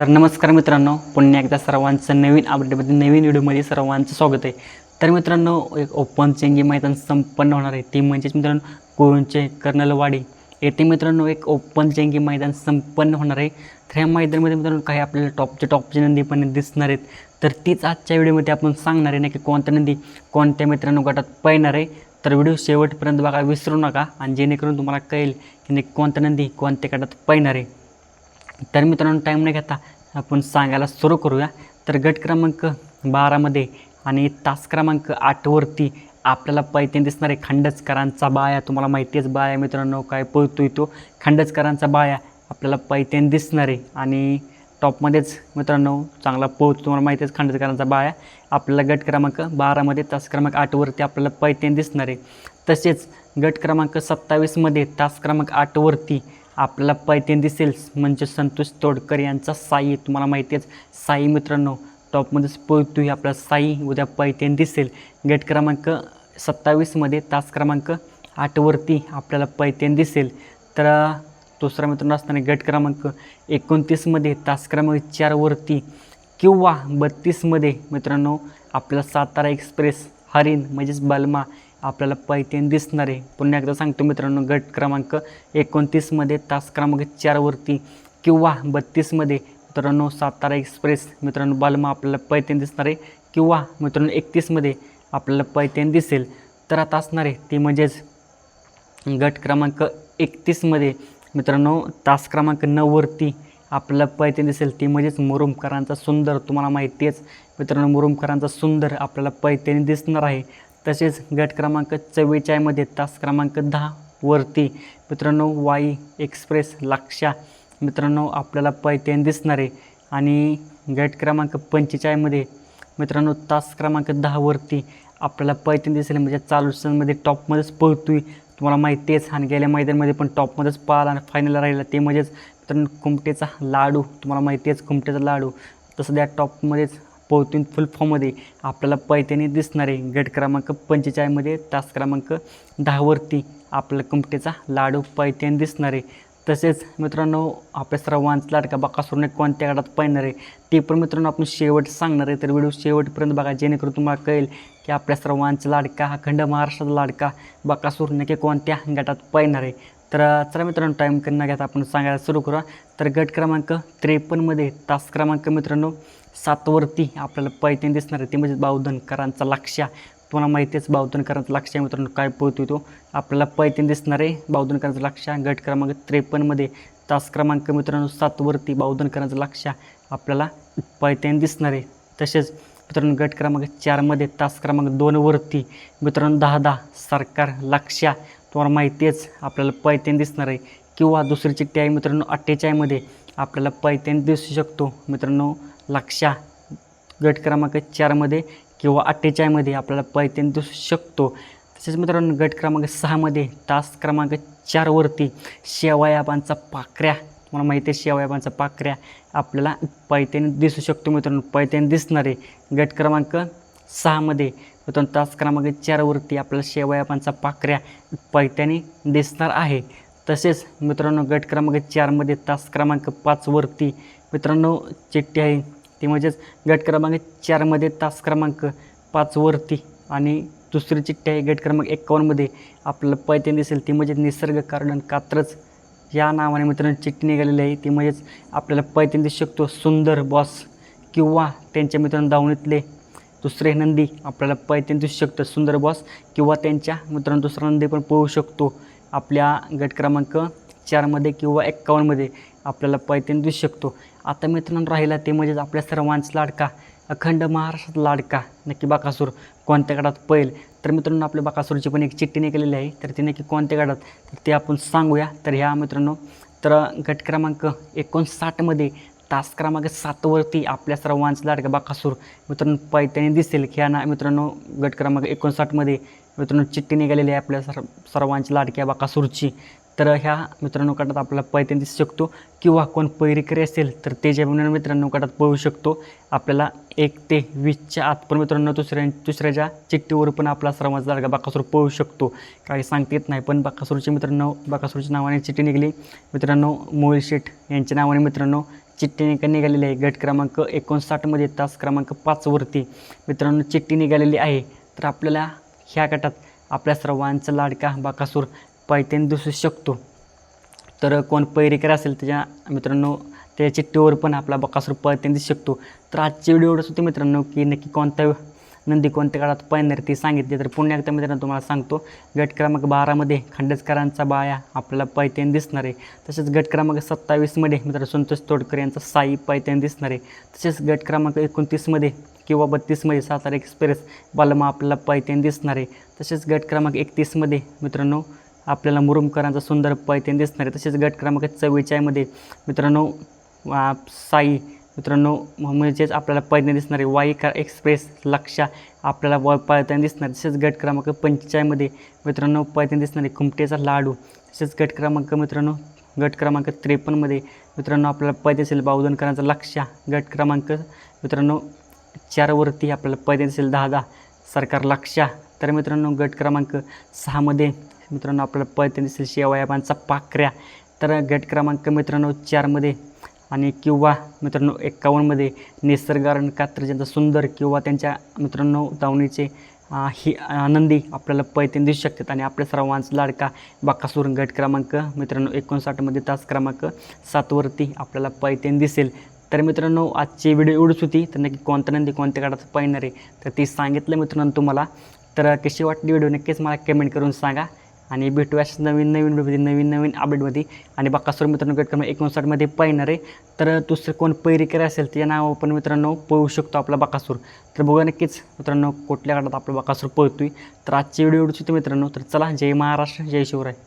तर नमस्कार मित्रांनो पुन्हा एकदा सर्वांचं नवीन अपडेटमध्ये नवीन व्हिडिओमध्ये सर्वांचं स्वागत आहे. तर मित्रांनो एक ओपन चेंगी मैदान संपन्न होणार आहे. ते म्हणजेच मित्रांनो कोळूंचे कर्नलवाडी येथे मित्रांनो एक ओपन चेंगी मैदान संपन्न होणार आहे. तर ह्या मैदानामध्ये मित्रांनो काही आपल्याला टॉपचे टॉपचे नंदी पण दिसणार आहेत. तर तीच आजच्या व्हिडिओमध्ये आपण सांगणार आहे नक्की कोणत्या नंदी कोणत्या मित्रांनो गटात पळणार आहे. तर व्हिडिओ शेवटपर्यंत बघा विसरू नका. आणि जेणेकरून तुम्हाला कळेल की नक्की कोणत्या नंदी कोणत्या गटात पळणार आहे. तर मित्रांनो टाईम नाही घेता आपण सांगायला सुरू करूया. तर गट क्रमांक बारामध्ये आणि तास क्रमांक आठवरती आपल्याला पैते दिसणार आहे. खंडचकरांचा बाया तुम्हाला माहिती आहेच बाया मित्रांनो काय पळतो तो. खंडचकरांचा बाया आपल्याला पैत्यान दिसणार आहे. आणि टॉपमध्येच मित्रांनो चांगला पोच तुम्हाला माहिती आहेच खंडचकरांचा बाया. आपल्याला गट क्रमांक बारामध्ये तास क्रमांक आठवरती आपल्याला पैत्यान दिसणार आहे. तसेच गट क्रमांक सत्तावीसमध्ये तास क्रमांक आठवरती आपल्याला पैत्यान दिसेल म्हणजे संतोष तोडकर यांचा साई तुम्हाला माहिती आहेच साई मित्रांनो टॉपमध्येच पळतोय आपला साई. उद्या पैत्यान दिसेल. गेट क्रमांक सत्तावीसमध्ये तास क्रमांक आठवरती आपल्याला पैत्यान दिसेल. तर दुसरा मित्रांनो असताना गट क्रमांक एकोणतीसमध्ये तास क्रमांक चारवरती किंवा बत्तीसमध्ये मित्रांनो आपल्याला सातारा एक्सप्रेस हरिण म्हणजेच बलमा आपल्याला पैत्यान दिसणार आहे. पुन्हा एकदा सांगतो मित्रांनो गट क्रमांक एकोणतीसमध्ये तास क्रमांक चारवरती किंवा बत्तीसमध्ये मित्रांनो सातारा एक्सप्रेस मित्रांनो बालमा आपल्याला पैत्यान दिसणार आहे. किंवा मित्रांनो एकतीसमध्ये आपल्याला पैत्यान दिसेल. तर आता असणार आहे ती म्हणजेच गट क्रमांक एकतीसमध्ये मित्रांनो तास क्रमांक नऊवरती आपल्याला पैत्यान दिसेल. ती म्हणजेच मुरुमकरांचा सुंदर तुम्हाला माहिती आहेच मित्रांनो मुरुमकरांचा सुंदर आपल्याला पैठणी दिसणार आहे. तसेच गट क्रमांक चव्वेचाळीसमध्ये तास क्रमांक दहा वरती मित्रांनो वाई एक्सप्रेस लाक्षा मित्रांनो आपल्याला पैत्यान दिसणार आहे. आणि गट क्रमांक पंचेचाळीसमध्ये मित्रांनो तास क्रमांक दहावरती आपल्याला पैत्यान दिसेल. म्हणजे चालू सीझनमध्ये टॉपमध्येच पळतोय. तुम्हाला माहिती आहेच आणि गेल्या मैदानमध्ये पण टॉपमध्येच पाहिला आणि फायनल राहिला. ते म्हणजेच मित्रांनो कुमटेचा लाडू. तुम्हाला माहिती आहेच कुमटेचा लाडू. तसं त्या टॉपमध्येच पोहतून फुल फॉर्ममध्ये आपल्याला पैत्याने दिसणार आहे. गट क्रमांक पंचेचाळीसमध्ये तास क्रमांक दहावरती आपल्याला कुमटेचा लाडू पैत्याने दिसणार आहे. तसेच मित्रांनो आपल्या सर्वांचा लाडका बाकासुरने कोणत्या गटात पाहणार आहे ते पण मित्रांनो आपण शेवट सांगणार आहे. तर व्हिडिओ शेवटपर्यंत बघा जेणेकरून तुम्हाला कळेल की आपल्या सर्वांचा लाडका हा खंड महाराष्ट्राचा लाडका बाकासूर नक्की कोणत्या गटात पाहणार आहे. तर चला मित्रांनो टाईम न घेता आपण सांगायला सुरू करूया. तर गट क्रमांक त्रेपन्नमध्ये तास क्रमांक मित्रांनो सातवरती आपल्याला पैठण दिसणार आहे. ते म्हणजे बावधनकरांचा लक्ष्या तुम्हाला माहितीच बावधनकरांचा लक्ष्य मित्रांनो. काय पोहतो तो? आपल्याला पैठण दिसणार आहे बावधनकरांचा लक्ष्या गट क्रमांक त्रेपन्नमध्ये तास क्रमांक मित्रांनो सातवरती बावधनकरांचा लक्ष्या आपल्याला पैठण दिसणार आहे. तसेच मित्रांनो गट क्रमांक चारमध्ये तास क्रमांक दोनवरती मित्रांनो दहा दहा सरकार लक्ष्या तुम्हाला माहिती आहेच आपल्याला पैठण दिसणार आहे. किंवा दुसरी चिठ्ठी आहे मित्रांनो अठ्ठेचाळीसमध्ये आपल्याला पैठण दिसू शकतो. मित्रांनो लक्षा गट क्रमांक चारमध्ये किंवा अठ्ठेचाळीसमध्ये आपल्याला पैत्यान दिसू शकतो. तसेच मित्रांनो गट क्रमांक सहामध्ये तास क्रमांक चारवरती शेवायाबांचा पाकऱ्या तुम्हाला माहिती आहे शेवायाबांचा पाकऱ्या आपल्याला पैत्याने दिसू शकतो मित्रांनो पैत्याने दिसणार. आहे गट क्रमांक सहामध्ये मित्रांनो तास क्रमांक चारवरती आपल्याला शेवायाबांचा पाकऱ्या पैत्याने दिसणार आहे. तसेच मित्रांनो गट क्रमांक चारमध्ये तास क्रमांक पाचवरती मित्रांनो चिठ्ठी आहे. ती म्हणजेच गट क्रमांक चारमध्ये तास क्रमांक पाचवरती आणि दुसरी चिठ्ठी आहे गट क्रमांक एकावन्नमध्ये आपल्याला पैठण दिसेल ती म्हणजे निसर्ग कारण कात्रच या नावाने मित्रांनो चिठ्ठी निघालेली आहे. ती म्हणजेच आपल्याला पैठण दिसू शकतो सुंदर बॉस किंवा त्यांच्या मित्रांनो दावणीतले दुसरे नंदी. आपल्याला पैठण दिसू शकतं सुंदर बॉस किंवा त्यांच्या मित्रांनो दुसरा नंदी पण पोहू शकतो. आपल्या गट क्रमांक चारमध्ये किंवा एक्कावन्नमध्ये आपल्याला पैठण दिसू शकतो. आता मित्रांनो राहिला ते म्हणजेच आपल्या सर्वांचा लाडका अखंड महाराष्ट्रात लाडका नक्की बाकासूर कोणत्या गटात पहिल तर मित्रांनो आपल्या बाकासूरची पण एक चिठ्ठी निघालेली आहे तर ती नक्की कोणत्या गटात तर ते आपण सांगूया. तर ह्या मित्रांनो तर गट क्रमांक एकोणसाठमध्ये तास क्रमांक सातवरती आपल्या सर्वांचा लाडका बाकासूर मित्रांनो पैठणी दिसेल. ह्या ना मित्रांनो गट क्रमांक एकोणसाठमध्ये मित्रांनो चिठ्ठी निघालेली आहे आपल्या सर सर्वांची लाडक्या बाकासूरची. तर ह्या मित्रांनो गटात आपल्याला पैठण दिसू शकतो किंवा कोण पैरीकरी असेल तर ते ज्या मित्रांनो गटात पळू शकतो. आपल्याला एक ते वीसच्या आत पण मित्रांनो दुसऱ्या दुसऱ्याच्या चिठ्ठीवर पण आपला सर्वांचा लाडका बाकासूर पळू शकतो. काही सांगता येत नाही पण बाकासूरचे मित्रांनो बाकासूरच्या नावाने चिठ्ठी निघाली. मित्रांनो मोळी शेठ यांच्या नावाने मित्रांनो चिठ्ठी निका निघालेली आहे. गट क्रमांक एकोणसाठमध्ये तास क्रमांक पाचवरती मित्रांनो चिठ्ठी निघालेली आहे. तर आपल्याला ह्या गटात आपल्या सर्वांचा लाडका बाकासूर पैत्याने दिसू शकतो. तर कोण पैरेकर असेल त्याच्या मित्रांनो त्या चिट्टीवर पण आपला बकासूर पळताना दिसू शकतो. तर आजची व्हिडिओ एवढंच होती मित्रांनो की नक्की कोणत्या नंदी कोणत्या काळात पाहिणार ते सांगितले तर पुन्हा एकदा मित्रांनो तुम्हाला सांगतो गट क्रमांक बारामध्ये खंडेजकरांचा बाया आपल्याला पैत्याने दिसणार. आहे तसेच गट क्रमांक सत्तावीसमध्ये मित्र संतोष तोडकर यांचा साई पायथ्यान दिसणार. आहे तसेच गट क्रमांक एकोणतीसमध्ये किंवा बत्तीसमध्ये सातारा एक्सप्रेस बालमा आपल्याला पैत्याने दिसणार. आहे तसेच गट क्रमांक एकतीसमध्ये मित्रांनो आपल्याला मुरुमकरांचा सुंदर पैत्याने दिसणार आहे. तसेच गट क्रमांक चव्वेचाळीमध्ये मित्रांनो साई मित्रांनो म्हणजेच आपल्याला पैत्याने दिसणार आहे. वाई का एक्सप्रेस लक्षा आपल्याला व पैत्याने दिसणार तसेच गट क्रमांक पंचेचाळीमध्ये मित्रांनो पैत्याने दिसणारे कुमटेचा लाडू. तसेच गट क्रमांक मित्रांनो गट क्रमांक त्रेपन्नमध्ये मित्रांनो आपल्याला पैदे असेल बावधनकरांचा लक्षा. गट क्रमांक मित्रांनो चारवरती आपल्याला पैदे असेल दहा दहा सरकार लक्षा. तर मित्रांनो गट क्रमांक सहामध्ये मित्रांनो आपल्याला पैते दिसेल शेवयाबांचा पाखऱ्या. तर गट क्रमांक मित्रांनो चारमध्ये आणि किंवा मित्रांनो एक्कावन्नमध्ये निसर्गारण कात्र ज्यांचा सुंदर किंवा त्यांच्या मित्रांनो धावणीचे ही आनंदी आपल्याला पैतीन दिसू शकतात. आणि आपल्या सर्वांचा लाडका बाकासूर गट क्रमांक मित्रांनो एकोणसाठमध्ये तास क्रमांक सातवरती आपल्याला पैतीन दिसेल. तर मित्रांनो आजची व्हिडिओ एवढीच होती. तर नक्की कोणत्या नंदी कोणत्या काळात पाहिणार आहे तर ती सांगितलं मित्रांनो तुम्हाला. तर कशी वाटली व्हिडिओ नक्कीच मला कमेंट करून सांगा. आणि भेटूया अशाच नवीन नवीन नवीन नवीन अपडेटमध्ये आणि बाकासूर मित्रांनो गट क्रमांक एकोणसाठमध्ये पाहणार आहे. तर दुसरं कोण पैरीकर असेल त्याच्या नाव पण मित्रांनो पळू शकतो आपला बाकासूर. तर बघा नक्कीच मित्रांनो कुठल्या काळात आपला बाकासूर आहे तर आजची व्हिडिओ एवढीच होती मित्रांनो. तर चला जय महाराष्ट्र जय शिवराय.